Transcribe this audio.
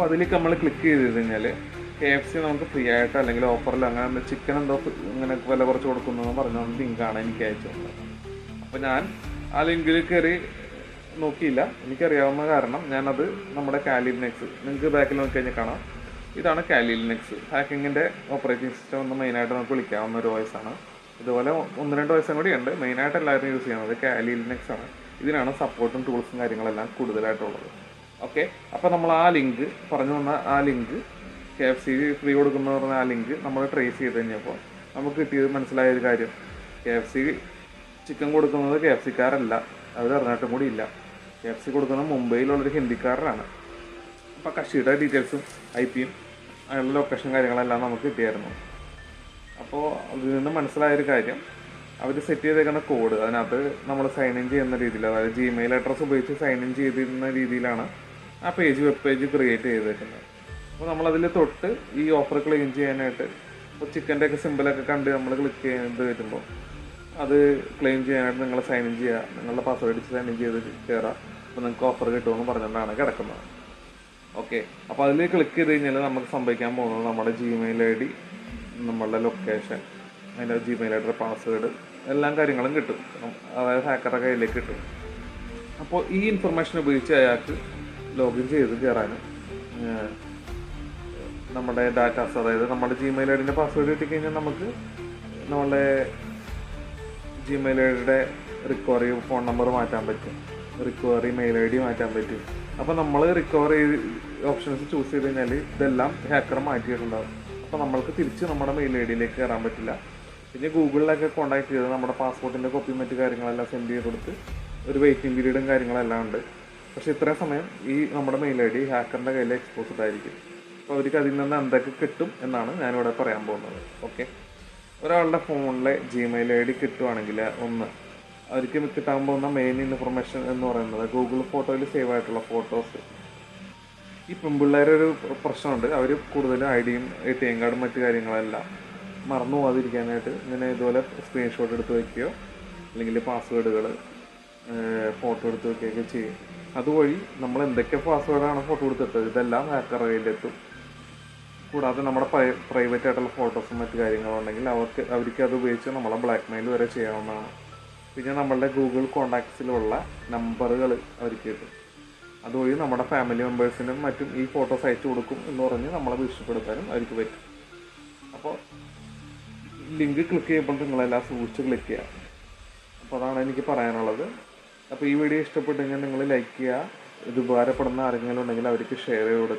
അപ്പോൾ അതിലേക്ക് നമ്മൾ ക്ലിക്ക് ചെയ്ത് കഴിഞ്ഞാൽ കെ എഫ് സി നമുക്ക് ഫ്രീ ആയിട്ട് അല്ലെങ്കിൽ ഓഫറിൽ അങ്ങനെ ചിക്കൻ എന്തോ ഇങ്ങനെ വില കുറച്ച് കൊടുക്കുന്നു പറഞ്ഞുകൊണ്ട് ലിങ്കാണ് എനിക്ക് അയച്ചു തന്നത്. അപ്പോൾ ഞാൻ ആ ലിങ്കിൽ കയറി നോക്കിയില്ല. എനിക്കറിയാവുന്ന കാരണം ഞാനത് നമ്മുടെ കാലിനെക്സ് നിങ്ങൾക്ക് ബാക്കിൽ നോക്കി കഴിഞ്ഞാൽ കാണാം. ഇതാണ് കാലിനെക്സ് ഹാക്കിങ്ങിന്റെ ഓപ്പറേറ്റിംഗ് സിസ്റ്റം ഒന്ന് മെയിനായിട്ട് നമുക്ക് വിളിക്കാവുന്ന ഒരു വോയിസ് ആണ്. ഇതുപോലെ ഒന്ന് രണ്ട് വയസ്സും കൂടി ഉണ്ട്. മെയിനായിട്ട് എല്ലാവരും യൂസ് ചെയ്യുന്നത് കാലിനെക്സ് ആണ്. ഇതിനാണ് സപ്പോർട്ടും ടൂൾസും കാര്യങ്ങളെല്ലാം കൂടുതലായിട്ടുള്ളത്. ഓക്കെ അപ്പോൾ നമ്മൾ ആ ലിങ്ക് പറഞ്ഞു തന്ന ആ link K F C free കൊടുക്കുന്ന പറഞ്ഞ ആ ലിങ്ക് നമ്മൾ ട്രേസ് ചെയ്ത് കഴിഞ്ഞപ്പോൾ നമുക്ക് കിട്ടിയത് മനസ്സിലായ ഒരു കാര്യം. കെ എഫ് സി ചിക്കൻ കൊടുക്കുന്നത് കെ എഫ് സിക്കാരല്ല അത് അറിഞ്ഞിട്ടും കൂടി ഇല്ല. കെ എഫ് സി കൊടുക്കുന്നത് മുംബൈയിലുള്ളൊരു ഹിന്ദിക്കാരനാണ്. അപ്പോൾ കക്ഷിയുടെ ഡീറ്റെയിൽസും ഐ പിയും അയാളുടെ ലൊക്കേഷൻ കാര്യങ്ങളെല്ലാം നമുക്ക് കിട്ടിയായിരുന്നു. അപ്പോൾ അതിൽ നിന്ന് മനസ്സിലായൊരു കാര്യം. അവർ സെറ്റ് ചെയ്തേക്കുന്ന കോഡ് അതിനകത്ത് നമ്മൾ സൈൻ ഇൻ ചെയ്യുന്ന രീതിയിൽ അതായത് ജിമെയിൽ അഡ്രസ്സ് ഉപയോഗിച്ച് സൈൻ ഇൻ ചെയ്തിരുന്ന രീതിയിലാണ് ആ പേജ് വെബ് പേജ് ക്രിയേറ്റ് ചെയ്തേക്കുന്നത് അപ്പോൾ നമ്മളതിൽ തൊട്ട് ഈ ഓഫർ ക്ലെയിം ചെയ്യാനായിട്ട് ഇപ്പോൾ ചിക്കന്റെ ഒക്കെ സിമ്പിളൊക്കെ കണ്ട് നമ്മൾ ക്ലിക്ക് ചെയ്ത് വരുമ്പോൾ അത് ക്ലെയിം ചെയ്യാനായിട്ട് നിങ്ങൾ സൈൻ ഇൻ ചെയ്യുക നിങ്ങളുടെ പാസ്വേഡ് അടിച്ച് സൈൻ ഇൻ ചെയ്ത് കയറുക അപ്പോൾ നിങ്ങൾക്ക് ഓഫർ കിട്ടുമെന്ന് പറഞ്ഞുകൊണ്ടാണ് കിടക്കുന്നത്. ഓക്കെ അപ്പോൾ അതിൽ ക്ലിക്ക് ചെയ്ത് കഴിഞ്ഞാൽ നമുക്ക് സംഭവിക്കാൻ പോകുന്നത് നമ്മുടെ ജിമെയിൽ ഐ ഡി നമ്മളുടെ ലൊക്കേഷൻ അതിന്റെ ജിമെയിൽ ഐ ഡിയുടെ പാസ്വേഡ് എല്ലാ കാര്യങ്ങളും കിട്ടും. അതായത് ഹാക്കറുടെ കയ്യിലേക്ക് കിട്ടും. അപ്പോൾ ഈ ഇൻഫർമേഷൻ ഉപയോഗിച്ച് അയാൾക്ക് ലോഗിൻ ചെയ്ത് കയറാനും നമ്മുടെ ഡാറ്റാസ് അതായത് നമ്മുടെ ജിമെയിൽ ഐ ഡിന്റെ പാസ്വേഡ് കിട്ടിക്കഴിഞ്ഞാൽ നമുക്ക് നമ്മളുടെ ജിമെയിൽ ഐ ഡിയുടെ റിക്കവറി ഫോൺ നമ്പർ മാറ്റാൻ പറ്റും. റിക്കവറി മെയിൽ ഐ ഡി മാറ്റാൻ പറ്റും. അപ്പോൾ നമ്മൾ റിക്കവറി ഓപ്ഷൻസ് ചൂസ് ചെയ്ത് കഴിഞ്ഞാൽ ഇതെല്ലാം ഹാക്കർ മാറ്റിയിട്ടുണ്ടാവും. അപ്പോൾ നമ്മൾക്ക് തിരിച്ച് നമ്മുടെ മെയിൽ ഐ ഡിയിലേക്ക് കയറാൻ പറ്റില്ല. പിന്നെ ഗൂഗിളിലൊക്കെ കോൺടാക്ട് ചെയ്ത് നമ്മുടെ പാസ്പോർട്ടിന്റെ കോപ്പി മറ്റു കാര്യങ്ങളെല്ലാം സെൻഡ് ചെയ്ത് കൊടുത്ത് ഒരു വെയിറ്റിംഗ് പീരീഡും കാര്യങ്ങളെല്ലാം ഉണ്ട്. പക്ഷേ ഇത്രയും സമയം ഈ നമ്മുടെ മെയിൽ ഐ ഡി ഹാക്കറിന്റെ കയ്യിൽ എക്സ്പോസ്ഡ് ആയിരിക്കും അപ്പോൾ അവർക്ക് അതിൽ നിന്ന് എന്തൊക്കെ കിട്ടും എന്നാണ് ഞാനിവിടെ പറയാൻ പോകുന്നത്. ഓക്കെ ഒരാളുടെ ഫോണിലെ ജിമെയിൽ ഐ ഡി കിട്ടുവാണെങ്കിൽ ഒന്ന് അവർക്ക് കിട്ടാൻ പോകുന്ന മെയിൻ ഇൻഫർമേഷൻ എന്ന് പറയുന്നത് ഗൂഗിൾ ഫോട്ടോയിൽ സേവ് ആയിട്ടുള്ള ഫോട്ടോസ് ഈ പെൺപിള്ളേരെ ഒരു പ്രശ്നമുണ്ട്. അവർ കൂടുതലും ഐ ഡിയും എ ടി എം കാർഡും മറ്റു കാര്യങ്ങളെല്ലാം മറന്നു പോകാതിരിക്കാനായിട്ട് ഇങ്ങനെ ഇതുപോലെ സ്ക്രീൻഷോട്ട് എടുത്ത് വയ്ക്കുകയോ അല്ലെങ്കിൽ പാസ്വേഡുകൾ ഫോട്ടോ എടുത്ത് വയ്ക്കുകയൊക്കെ ചെയ്യും. അതുവഴി നമ്മൾ എന്തൊക്കെ പാസ്വേഡാണ് ഫോട്ടോ കൊടുത്തിട്ടത് ഇതെല്ലാം കയ്യിലെത്തും കൂടാതെ നമ്മുടെ പ്രൈവറ്റ് ആയിട്ടുള്ള ഫോട്ടോസും മറ്റു കാര്യങ്ങളും ഉണ്ടെങ്കിൽ അവർക്ക് അവർക്ക് അത് ഉപയോഗിച്ച് നമ്മളെ ബ്ലാക്ക് മെയിൽ വരെ ചെയ്യാവുന്നതാണ്. പിന്നെ നമ്മളുടെ ഗൂഗിൾ കോണ്ടാക്ട്സിലുള്ള നമ്പറുകൾ അവർക്ക് കിട്ടും. അതുവഴി നമ്മുടെ ഫാമിലി മെമ്പേഴ്സിനും മറ്റും ഈ ഫോട്ടോസ് അയച്ചു കൊടുക്കും എന്ന് പറഞ്ഞ് നമ്മളെ ഭീഷണിപ്പെടുത്താനും അവർക്ക് പറ്റും. അപ്പോൾ ലിങ്ക് ക്ലിക്ക് ചെയ്യുമ്പോൾ നിങ്ങളെല്ലാം സൂക്ഷിച്ച് ക്ലിക്ക് ചെയ്യുക. അപ്പോൾ അതാണ് എനിക്ക് പറയാനുള്ളത്. അപ്പോൾ ഈ വീഡിയോ ഇഷ്ടപ്പെട്ടെങ്കിൽ നിങ്ങൾ ലൈക്ക് ചെയ്യുക. ഇത് ഉപകാരപ്പെടുന്ന ആരെങ്കിലും ഉണ്ടെങ്കിൽ അവർക്ക് ഷെയർ ചെയ്ത് കൊടുക്കാം.